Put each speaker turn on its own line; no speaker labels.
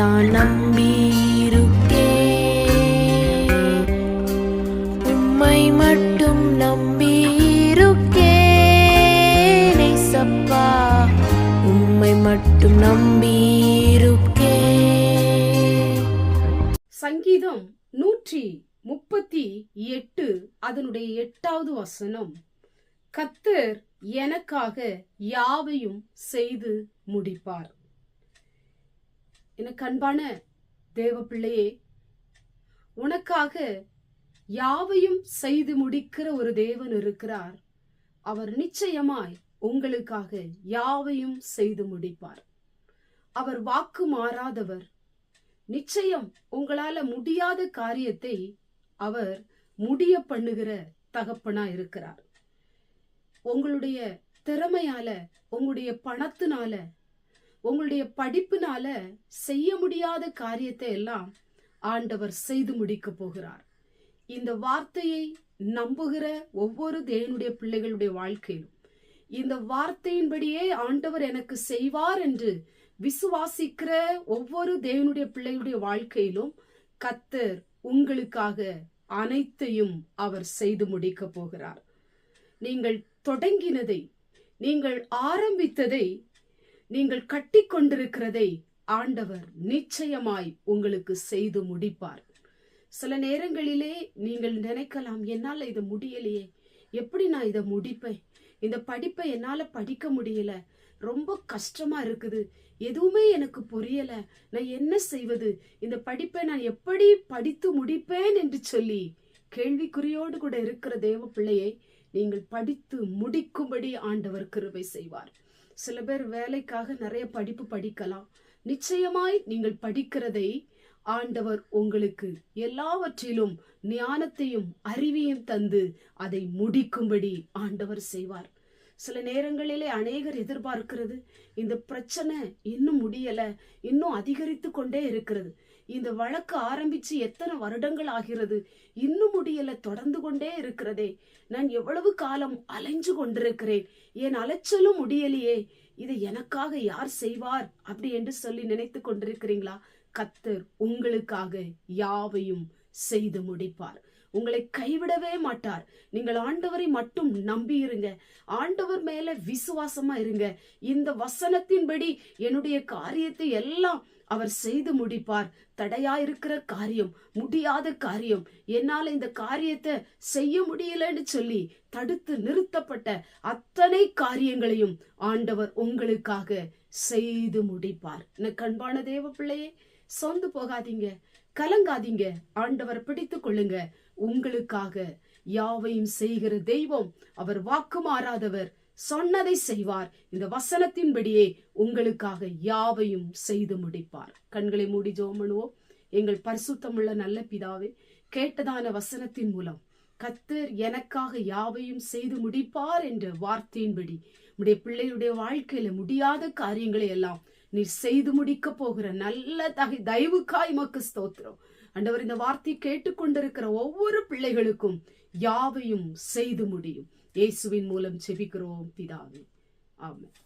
தான் நம்பியிருக்கே. உம்மை மட்டும் நம்பியிருக்கே. சப்பா உம்மை மட்டும் நம்பியிருக்கே.
சங்கீதம் நூற்றி முப்பத்தி எட்டு அதனுடைய எட்டாவது வசனம். கத்தர் எனக்காக யாவையும் செய்து முடிப்பார். எனக்கு அன்பான தேவ பிள்ளையே உனக்காக யாவையும் செய்து முடிக்கிற ஒரு தேவன் இருக்கிறார். அவர் நிச்சயமாய் உங்களுக்காக யாவையும் செய்து முடிப்பார். அவர் வாக்கு மாறாதவர். நிச்சயம் உங்களால முடியாத காரியத்தை அவர் முடிய பண்ணுகிற தகப்பனா இருக்கிறார். உங்களுடைய திறமையால உங்களுடைய பணத்தினால உங்களுடைய படிப்பினால செய்ய முடியாத காரியத்தை எல்லாம் ஆண்டவர் செய்து முடிக்க போகிறார். இந்த வார்த்தையை நம்புகிற ஒவ்வொரு தேவனுடைய பிள்ளைகளுடைய வாழ்க்கையிலும் இந்த வார்த்தையின்படியே ஆண்டவர் எனக்கு செய்வார் என்று விசுவாசிக்கிற ஒவ்வொரு தேவனுடைய பிள்ளைகளுடைய வாழ்க்கையிலும் கத்தர் உங்களுக்காக அனைத்தையும் அவர் செய்து முடிக்க போகிறார். நீங்கள் தொடங்கினதை நீங்கள் ஆரம்பித்ததை நீங்கள் கட்டி கொண்டிருக்கிறதை ஆண்டவர் நிச்சயமாய் உங்களுக்கு செய்து முடிப்பார். சில நேரங்களிலே நீங்கள் நினைக்கலாம் என்னால் இதை முடியலையே. எப்படி நான் இதை முடிப்பேன்? இந்த படிப்பை என்னால் படிக்க முடியல. ரொம்ப கஷ்டமா இருக்குது. எதுவுமே எனக்கு புரியல. நான் என்ன செய்வது? இந்த படிப்பை நான் எப்படி படித்து முடிப்பேன்? என்று சொல்லி கேள்விக்குறியோடு கூட இருக்கிற தேவ பிள்ளையை நீங்கள் படித்து முடிக்கும்படி ஆண்டவர் கிருபை செய்வார். சில பேர் வேலைக்காக நிறைய படிப்பு படிக்கலாம். நிச்சயமாய் நீங்கள் படிக்கிறதை ஆண்டவர் உங்களுக்கு எல்லாவற்றிலும் ஞானத்தையும் அறிவியும் தந்து அதை முடிக்கும்படி ஆண்டவர் செய்வார். சில நேரங்களிலே அநேகர் எதிர்பார்க்கிறது. இந்த பிரச்சனை இன்னும் முடியல இன்னும் அதிகரித்து கொண்டே இருக்கிறது. இந்த வழக்கு ஆரம்பிச்சு எத்தனை வருடங்கள் ஆகிறது இன்னும் முடியல தொடர்ந்து கொண்டே இருக்கிறதே. நான் எவ்வளவு காலம் அலைஞ்சு கொண்டிருக்கிறேன் என் அலைச்சலும் முடியலையே இதை எனக்காக யார் செய்வார் அப்படி என்று சொல்லி நினைத்து கொண்டிருக்கிறீங்களா? கத்தர் உங்களுக்காக யாவையும் செய்து முடிப்பார். உங்களை கைவிடவே மாட்டார். நீங்கள் ஆண்டவரை மட்டும் நம்பி இருங்க. ஆண்டவர் மேல விசுவாசமா இருங்க. இந்த வசனத்தின்படி என்னுடைய காரியத்தை எல்லாம் அவர் செய்து முடிப்பார். தடையா இருக்கிற காரியம் முடியாத காரியம். என்னால இந்த காரியத்தை செய்ய முடியலன்னு சொல்லி தடுத்து நிறுத்தப்பட்ட அத்தனை காரியங்களையும் ஆண்டவர் உங்களுக்காக செய்து முடிப்பார். எனக்கு அன்பான தேவ பிள்ளையே சொந்து போகாதீங்க. கலங்காதீங்க. ஆண்டவர் பிடித்து கொள்ளுங்க. உங்களுக்காக யாவையும் செய்கிற தெய்வம் அவர் வாக்கு மாறாதவர். சொன்னதை செய்வார். இந்த வசனத்தின்படியே உங்களுக்காக யாவையும் செய்து முடிப்பார். கண்களை மூடி ஜோமனுவோம் எங்கள் பரிசுத்தமுள்ள நல்ல பிதாவே கேட்டதான வசனத்தின் மூலம் கத்தர் எனக்காக யாவையும் செய்து முடிப்பார் என்ற வார்த்தையின்படி உடைய பிள்ளையுடைய வாழ்க்கையில முடியாத காரியங்களை எல்லாம் நீர் செய்து முடிக்க போகிற நல்ல தகை தயவுக்காய் மக்கு ஸ்தோத்திரம். அண்டவர் இந்த வார்த்தை கேட்டுக்கொண்டிருக்கிற ஒவ்வொரு பிள்ளைகளுக்கும் யாவையும் செய்து முடியும். இயேசுவின் மூலம் செபிக்கிறோம் பிதாவே. ஆமாம்